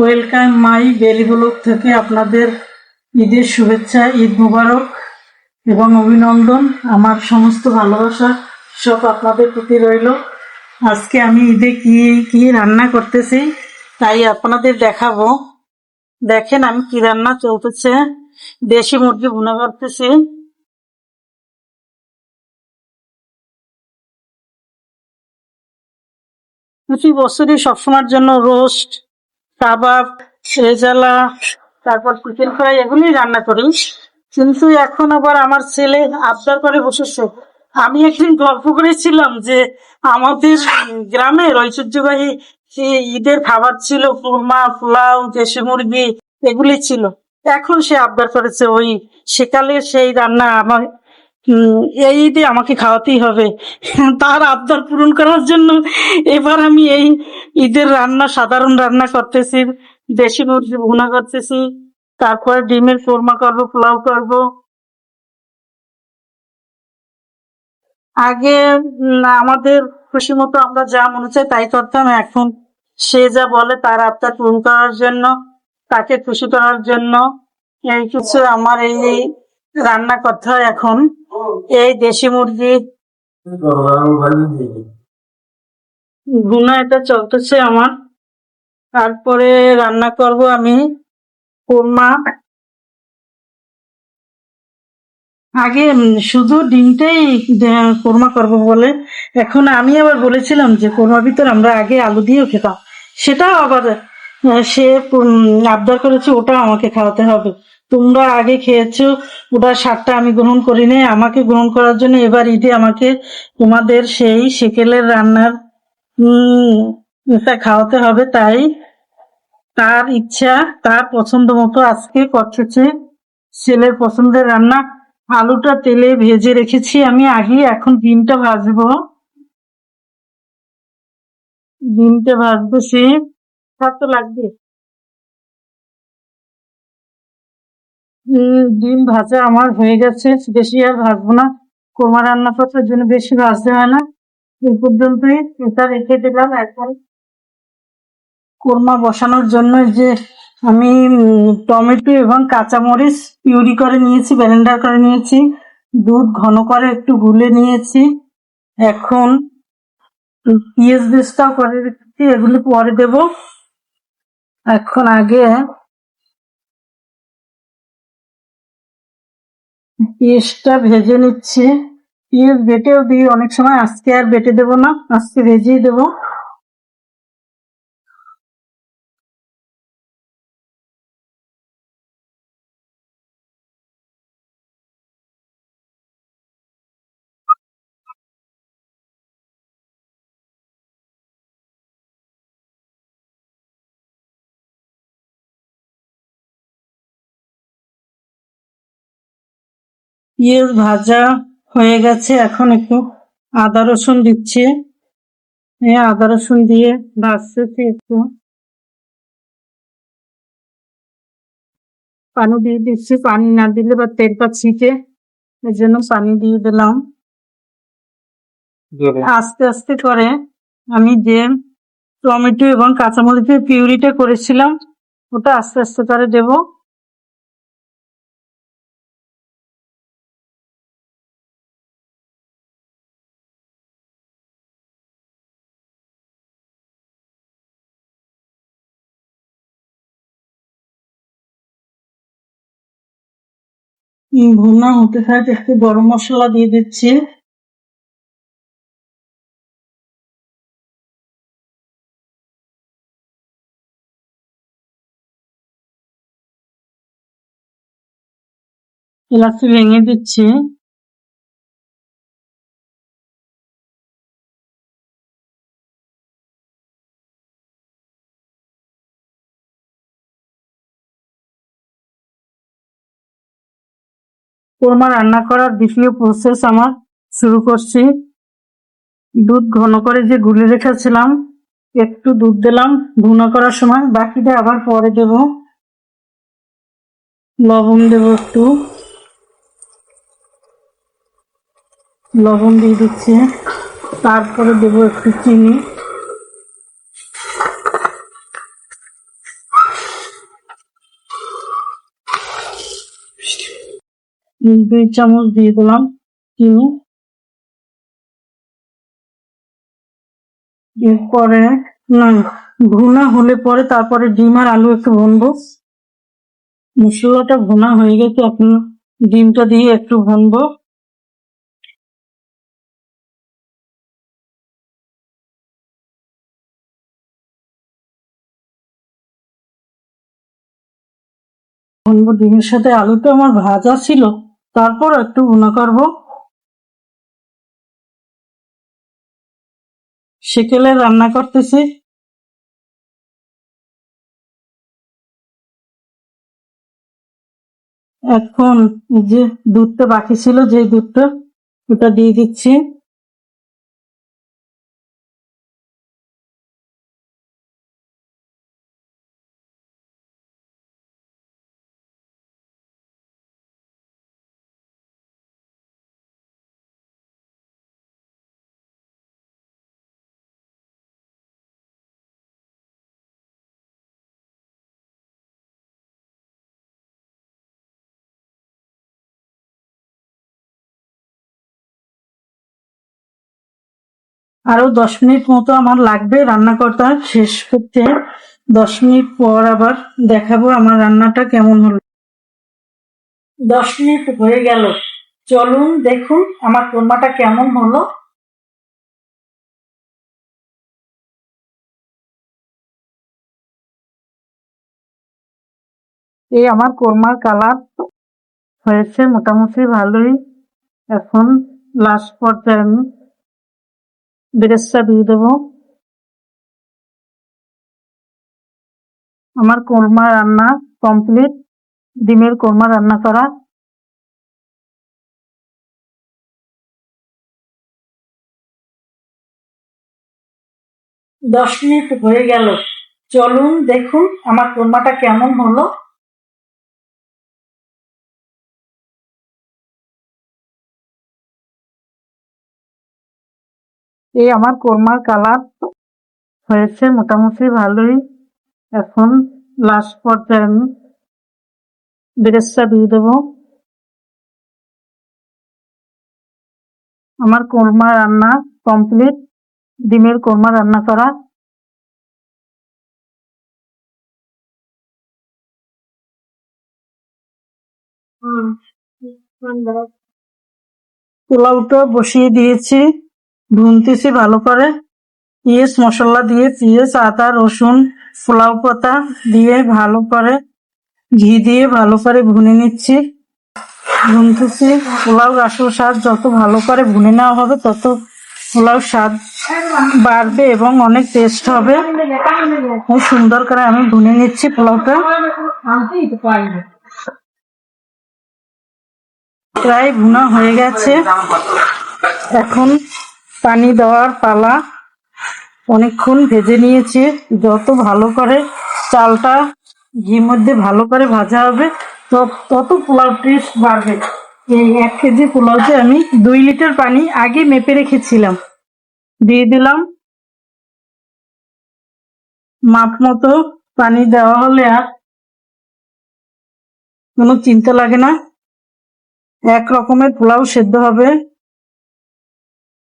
Welcome my বেলি block থেকে আপনাদের ঈদের শুভেচ্ছা, ঈদ মুবারক এবং অভিনন্দন। আমার সমস্ত ভালোবাসা সব আপনাদের প্রতি রইল। আজকে আমি ঈদে কি কি রান্না করতেছি তাই আপনাদের দেখাবো। দেখেন আমি কি রান্না চলতেছে। দেশি মুরগি ভুনা করতেছি। প্রতি বছরই সবসময়ের জন্য রোস্ট কাবাব রেজালা তারপর চিকেন ফ্রাই এগুলি রান্না করি। কিন্তু এখন আবার আমার ছেলে আবদার করে বসেছে। আমি একদিন গল্প করেছিলাম যে আমাদের গ্রামের যে ঈদের খাবার ছিল কুরমা পোলাও, দেশি মুরগি এগুলি ছিল। এখন সে আবদার করেছে ওই সেকালের সেই রান্না আমার এই ঈদে আমাকে খাওয়াতেই হবে। তার আবদার পূরণ করার জন্য এবার আমি এই ঈদের রান্না, সাধারণ রান্না করতেছি। দেশি মুরগি ভুনা করতেছি। তারপরে ডিমের কোরমা করব, পোলাও করব। আগে আমাদের খুশি মতো আমরা যা মনে চাই তাই করতাম। এখন সে যা বলে তার আবদার পূরণ করার জন্য, তাকে খুশি করার জন্য এই কিছু আমার এই এই রান্না করতে হয় এখন এই দেশি মুরগি। ভুনা এটা চলতেছে আমার। তারপরে রান্না করব আমি কোরমা। আগে শুধু ডিমটাই কোরমা করব বলে। এখন আমি আবার বলেছিলাম যে কোরমার ভিতর আমরা আগে আলু দিয়েও খেতাম। সেটাও আবার সে আবদার করেছে, ওটাও আমাকে খাওয়াতে হবে। তোমরা আগে খেয়েছো, ওটার স্বাদটা আমি গ্রহণ করি নাই আমাকে গ্রহণ করার জন্য এবার ঈদে আমাকে তোমাদের সেই সেকেলের রান্নার খাওয়াতে হবে। তাই তার ইচ্ছা, তার পছন্দ মতো আজকে করতেছে ছেলের পছন্দের রান্না। আলুটা তেলে ভেজে রেখেছি। আমি আগে এখন ডিমটা ভাজবো। ডিমটা ভাজতেছি স্বাদ তো লাগবে ডিম ভাজা আমার হয়ে গেছে, বেশি আর ভাজবো না। কোরমা রান্না করার জন্য বেশি ভাজতে হয় না। এই পর্যন্তই এটা রেখে দিলাম। এখন কোরমা বসানোর জন্য যে আমি টমেটো এবং কাঁচামরিচ পিউরি করে নিয়েছি, ব্লেন্ডার করে নিয়েছি। দুধ ঘন করে একটু গুলে নিয়েছি। এখন পেঁয়াজ বেস্তাও করে রেখেছি, এগুলি পরে দেব। এখন আগে পেঁয়াজটা ভেজে নিচ্ছি। পেঁয়াজ বেটেও দিই, অনেক সময় আজকে আর বেটে দেবো না, আজকে ভেজেই দেবো। পেঁয়াজ ভাজা হয়ে গেছে। এখন একটু আদা রসুন দিচ্ছি। আদা রসুন দিয়ে ভাজতেছি একটু। পানি দিয়ে দিচ্ছি। পানি না দিলে বা তেলটা ছিটে এই জন্য পানি দিয়ে দিলাম। আস্তে আস্তে করে আমি যে টমেটো এবং কাঁচামরিচের পিউরিটা করেছিলাম ওটা আস্তে আস্তে করে দেবো। ভুনা হতে থাকে একটু গরম মশলা দিয়ে দিচ্ছি। এলাচি ভেঙে দিচ্ছি। কোরমা রান্না করার দ্বিতীয় প্রসেস আমার শুরু করছি। দুধ ঘন করে যে গুলে রেখেছিলাম, একটু দুধ দিলাম ভুনা করার সময়, বাকিটা আবার পরে দেব। লবণ দেব একটু। লবণ দিয়ে দিচ্ছি। তারপরে দেব একটু চিনি। দুই চামচ দিয়ে দিলাম চিনি। এরপরে না, ভুনা হলে পরে তারপরে ডিম আর আলু একটু ভুনবো। মশলাটা ভুনা হয়ে গেছে, এখন ডিমটা দিয়ে একটু ভুনবো। ভুনবো ডিমের সাথে আলুটা আমার ভাজা ছিল। তারপর একটু গুণা করব। সেকেলে রান্না করতেছি। এখন যে দুধটা বাকি ছিল, যে দুধটা ওটা দিয়ে দিচ্ছি। আরও দশ মিনিট মতো আমার লাগবে রান্না করতে শেষ করতে। দশ মিনিট পর আবার দেখাবো আমার রান্নাটা কেমন হলো। দশ মিনিট হয়ে গেল। চলুন দেখুন আমার কোরমাটা কেমন হলো। এই আমার কোরমার কালার হয়েছে মোটামুটি ভালোই। এখন লাস্ট পর্যায়ে আমি বেরেস্তা দিয়ে দেবো। আমার কোরমা রান্না কমপ্লিট ডিমের কোরমা রান্না করা। দশ মিনিট হয়ে গেল। চলুন দেখুন আমার কোরমাটা কেমন হলো। এই আমার কোরমার কালার হয়েছে মোটামুটি ভালোই। এখন লাস্ট পর্যায়ে আমি বেরেস্তা দিয়ে দেবো। আমার কোরমা রান্না কমপ্লিট ডিমের কোরমা রান্না করা। পোলাওটা বসিয়ে দিয়েছি। ভুনতেছি ভালো করে। পিঁয়াজ মশলা দিয়ে পিঁয়াজ আদা, রসুন, পোলাও পাতা দিয়ে ভালো করে, ঘি দিয়ে ভালো করে ভুনে নিচ্ছি। ভুনতেছি। পোলাও আসল স্বাদ যত ভালো করে ভুনে নেওয়া হবে, তত পোলাও স্বাদ বাড়বে এবং অনেক টেস্ট হবে। খুব সুন্দর করে আমি ভুনে নিচ্ছি পোলাওটা। প্রায় ভুনা হয়ে গেছে। এখন পানি দেওয়ার পালা অনেকক্ষণ ভেজে নিয়েছি। যত ভালো করে চালটা ঘি মধ্যে ভালো করে ভাজা হবে, তত- তত পোলাও টেস্ট বাড়বে। এই এক কেজি পোলাওতে আমি দুই লিটার পানি আগে মেপে রেখেছিলাম। দিয়ে দিলাম। মাপ মতো পানি দেওয়া হলে আর কোনো চিন্তা লাগে না। এক রকমের পোলাও সেদ্ধ হবে।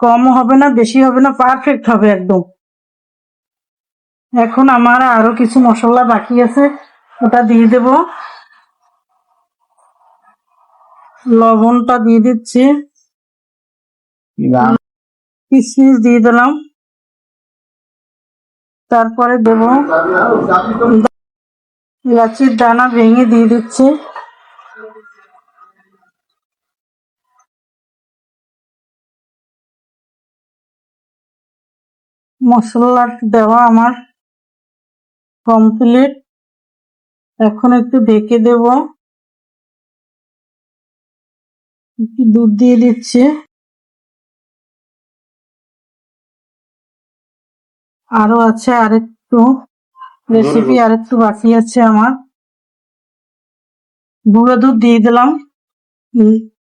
কম হবে না বেশি হবে না পারফেক্ট হবে একদম। এখন আমার আরও কিছু মশলা বাকি আছে ওটা দিয়ে দেব। লবণটা দিয়ে দিচ্ছি। কিশমিশ দিয়ে দিলাম। তারপরে দেব। এলাচির দানা ভেঙে দিয়ে দিচ্ছি। মশলা দেওয়া আমার কমপ্লিট এখন একটু ঢেকে দেব। একটু দুধ দিয়ে দিচ্ছি। আরও আছে আরেকটু। রেসিপি আরেকটু বাকি আছে আমার। গুঁড়ো দুধ দিয়ে দিলাম।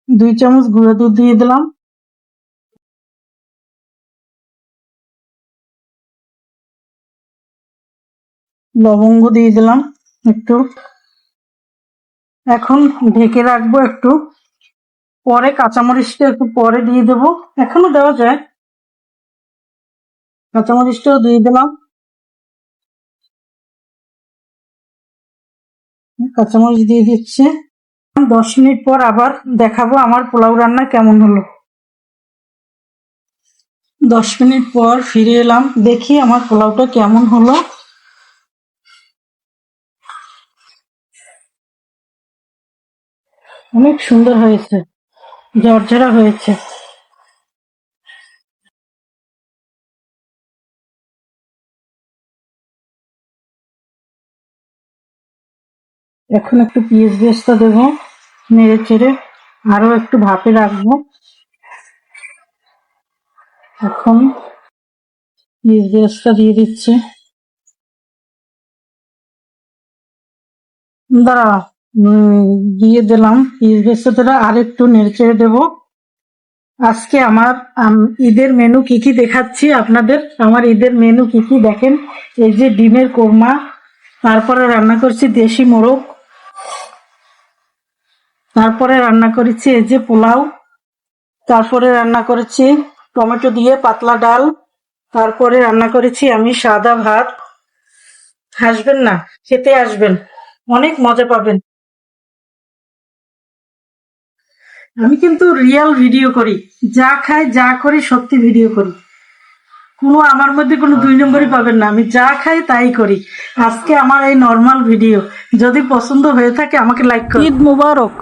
দুই চামচ গুঁড়ো দুধ দিয়ে দিলাম। লবঙ্গ দিয়ে দিলাম একটু। এখন ঢেকে রাখব একটু। পরে কাঁচামরিচটা একটু পরে দিয়ে দেবো। এখনও দেওয়া যায়। কাঁচামরিচটাও দিয়ে দিলাম। কাঁচামরিচ দিয়ে দিচ্ছে। দশ মিনিট পর আবার দেখাবো আমার পোলাও রান্না কেমন হলো। দশ মিনিট পর ফিরে এলাম। দেখি আমার পোলাওটা কেমন হলো। অনেক সুন্দর হয়েছে ঝরঝরা হয়েছে। এখন একটু পিঁয়াজ বেস্তা দেবো, নেড়ে চেড়ে আরও একটু ভাপে রাখব। এখন পিঁয়াজ বেস্তা দিয়ে দিচ্ছি। দাঁড়া দিয়ে দিলাম। বেসটা আর একটু নেড়ে দেবো। আজকে আমার ঈদের মেনু কি কি দেখাচ্ছি আপনাদের? আমার ঈদের মেনু কি কি দেখেন? এই যে ডিমের কোরমা, তারপরে রান্না করছি দেশি মোরগ, তারপরে রান্না করেছি এই যে পোলাও, তারপরে রান্না করেছি টমেটো দিয়ে পাতলা ডাল, তারপরে রান্না করেছি আমি সাদা ভাত। আসবেন না, খেতে আসবেন, অনেক মজা পাবেন। আমি কিন্তু রিয়েল ভিডিও করি। যা খাই যা করি সত্যি ভিডিও করি। কোনো আমার মধ্যে কোনো দুই নম্বরই পাবেন না। আমি যা খাই তাই করি। আজকে আমার এই নর্মাল ভিডিও যদি পছন্দ হয়ে থাকে আমাকে লাইক করুন ঈদ মুবারক।